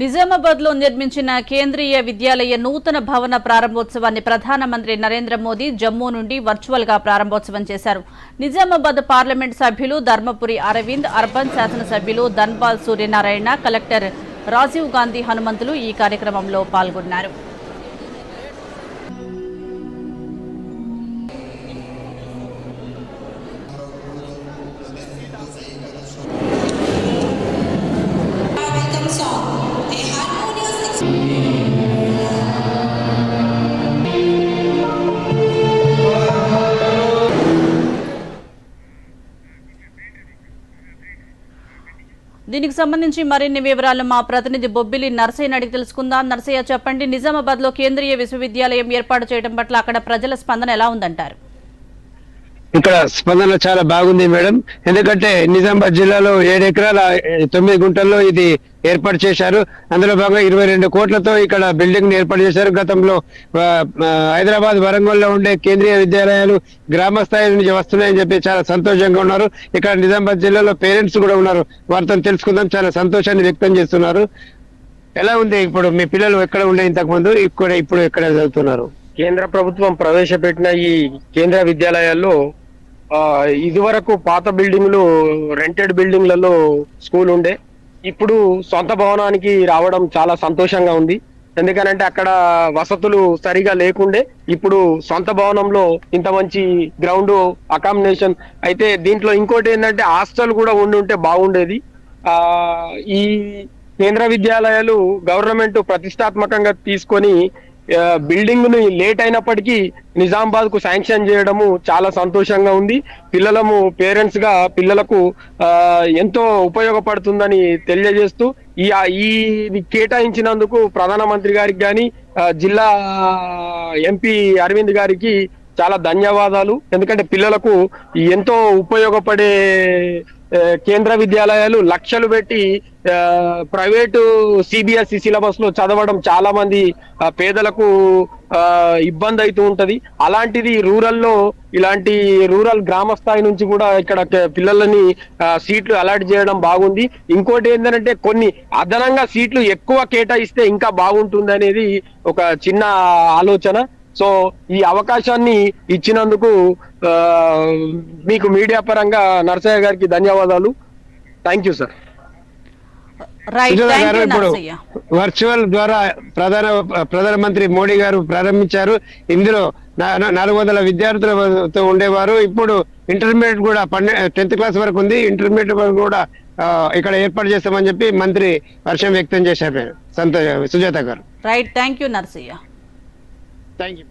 నిజామాబాద్లో నిర్మించిన కేంద్రీయ విద్యాలయ నూతన భవన ప్రారంభోత్సవాన్ని ప్రధానమంత్రి నరేంద్ర మోదీ జమ్మూ నుండి వర్చువల్గా ప్రారంభోత్సవం చేశారు. నిజామాబాద్ పార్లమెంట్ సభ్యులు ధర్మపురి అరవింద్ అర్బన్ శాసనసభ్యులు ధన్పాల్ సూర్యనారాయణ కలెక్టర్ రాజీవ్ గాంధీ హనుమంతులు ఈ కార్యక్రమంలో పాల్గొన్నారు. దీనికి సంబంధించి మరిన్ని వివరాలు మా ప్రతినిధి బొబ్బిలి నర్సయ్యని అడిగి తెలుసుకుందాం. నర్సయ్య చెప్పండి నిజామాబాద్లో కేంద్రీయ విశ్వవిద్యాలయం ఏర్పాటు చేయడం పట్ల అక్కడ ప్రజల స్పందన ఎలా ఉందంటారు? ఇక్కడ స్పందన చాలా బాగుంది మేడం. ఎందుకంటే నిజామాబాద్ జిల్లాలో ఏడు ఎకరాల తొమ్మిది గుంటల్లో ఇది ఏర్పాటు చేశారు. అందులో భాగంగా ఇరవై రెండు కోట్లతో ఇక్కడ బిల్డింగ్ ఏర్పాటు చేశారు. గతంలో హైదరాబాద్ వరంగల్లో ఉండే కేంద్రీయ విద్యాలయాలు గ్రామ స్థాయి నుంచి వస్తున్నాయని చెప్పి చాలా సంతోషంగా ఉన్నారు. ఇక్కడ నిజామాబాద్ జిల్లాలో పేరెంట్స్ కూడా ఉన్నారు. వారితో తెలుసుకుందాం. చాలా సంతోషాన్ని వ్యక్తం చేస్తున్నారు. ఎలా ఉంది ఇప్పుడు మీ పిల్లలు ఎక్కడ ఉండే ఇంతకు ముందు ఇక్కడ ఇప్పుడు ఎక్కడ చదువుతున్నారు? కేంద్ర ప్రభుత్వం ప్రవేశపెట్టిన ఈ కేంద్ర విద్యాలయాల్లో ఇదివరకు పాత బిల్డింగ్లు రెంటెడ్ బిల్డింగ్లలో స్కూల్ ఉండే. ఇప్పుడు సొంత భవనానికి రావడం చాలా సంతోషంగా ఉంది. ఎందుకనంటే అక్కడ వసతులు సరిగా లేకుండే. ఇప్పుడు సొంత భవనంలో ఇంత మంచి గ్రౌండ్ అకామిడేషన్ అయితే దీంట్లో ఇంకోటి ఏంటంటే హాస్టల్ కూడా ఉండి ఉంటే బాగుండేది. ఆ ఈ కేంద్ర విద్యాలయాలు గవర్నమెంట్ ప్రతిష్టాత్మకంగా తీసుకొని బిల్డింగ్ని లేట్ అయినప్పటికీ నిజామాబాద్కు శాంక్షన్ చేయడము చాలా సంతోషంగా ఉంది. పిల్లలము పేరెంట్స్గా పిల్లలకు ఎంతో ఉపయోగపడుతుందని తెలియజేస్తూ ఈ ఈ కేటాయించినందుకు ప్రధానమంత్రి గారికి కానీ జిల్లా ఎంపీ అరవింద్ గారికి చాలా ధన్యవాదాలు. ఎందుకంటే పిల్లలకు ఎంతో ఉపయోగపడే కేంద్ర విద్యాలయాలు లక్షలు పెట్టి ప్రైవేటు సిబిఎస్ఈ సిలబస్లో చదవడం చాలా మంది పేదలకు ఆ, ఇబ్బంది అవుతూ ఉంటది. అలాంటిది రూరల్లో ఇలాంటి రూరల్ గ్రామ స్థాయి నుంచి కూడా ఇక్కడ పిల్లలని సీట్లు అలాట్ చేయడం బాగుంది. ఇంకోటి ఏంటంటే కొన్ని అదనంగా సీట్లు ఎక్కువ కేటాయిస్తే ఇంకా బాగుంటుంది అనేది ఒక చిన్న ఆలోచన. సో ఈ అవకాశాన్ని ఇచ్చినందుకు మీకు మీడియా పరంగా నరసయ్య గారికి ధన్యవాదాలు. థ్యాంక్ యూ సార్ గారు ఇప్పుడు వర్చువల్ ద్వారా ప్రధాన ప్రధానమంత్రి మోడీ గారు ప్రారంభించారు. ఇందులో నాలుగు వందల విద్యార్థులతో ఉండేవారు. ఇప్పుడు ఇంటర్మీడియట్ కూడా పన్నె టెన్త్ క్లాస్ వరకు ఉంది. ఇంటర్మీడియట్ వరకు కూడా ఇక్కడ ఏర్పాటు చేస్తామని చెప్పి మంత్రి హర్షం వ్యక్తం చేశారు. సంతో Sujatha garu. Right thank you Narsaiah. Thank you